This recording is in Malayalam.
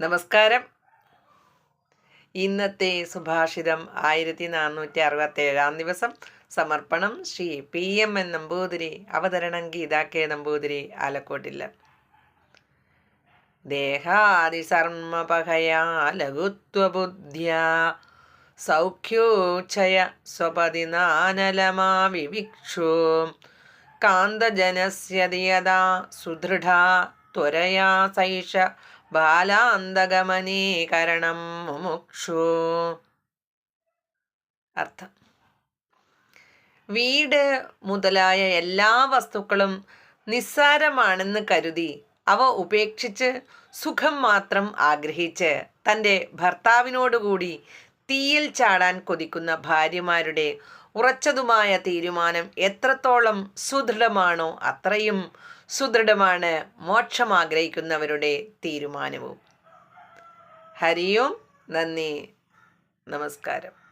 നമസ്കാരം. ഇന്നത്തെ സുഭാഷിതം ആയിരത്തി നാനൂറ്റി അറുപത്തി ഏഴാം ദിവസം. സമർപ്പണം Shri P M N Namboothiri അവതരണം ഗീതാ കെ നമ്പൂതിരി ആലക്കോട്ടില്ല ദേഹാദിസർമ്മപഹയാ ലഘുത്വബുദ്ധ്യ സൗഖ്യോച്ഛയ സ്വപതിനാനലമാ വിവിക്ഷു കാന്തജനസ്യതിയതാ സുദൃഢാ ത്വരയാ സൈഷ ബാലാന്തഗമനീകരണം മുമുക്ഷു. അർത്ഥം. വീട് മുതലായ എല്ലാ വസ്തുക്കളും നിസ്സാരമാണെന്ന് കരുതി അവ ഉപേക്ഷിച്ച് സുഖം മാത്രം ആഗ്രഹിച്ച് തന്റെ ഭർത്താവിനോടുകൂടി തീയിൽ ചാടാൻ കൊതിക്കുന്ന ഭാര്യമാരുടെ ഉറച്ചതുമായ തീരുമാനം എത്രത്തോളം സുദൃഢമാണോ അത്രയും സുദൃഢമാണ് മോക്ഷം ആഗ്രഹിക്കുന്നവരുടെ തീരുമാനവും. ഹരിയോം നന്ദി. നമസ്കാരം.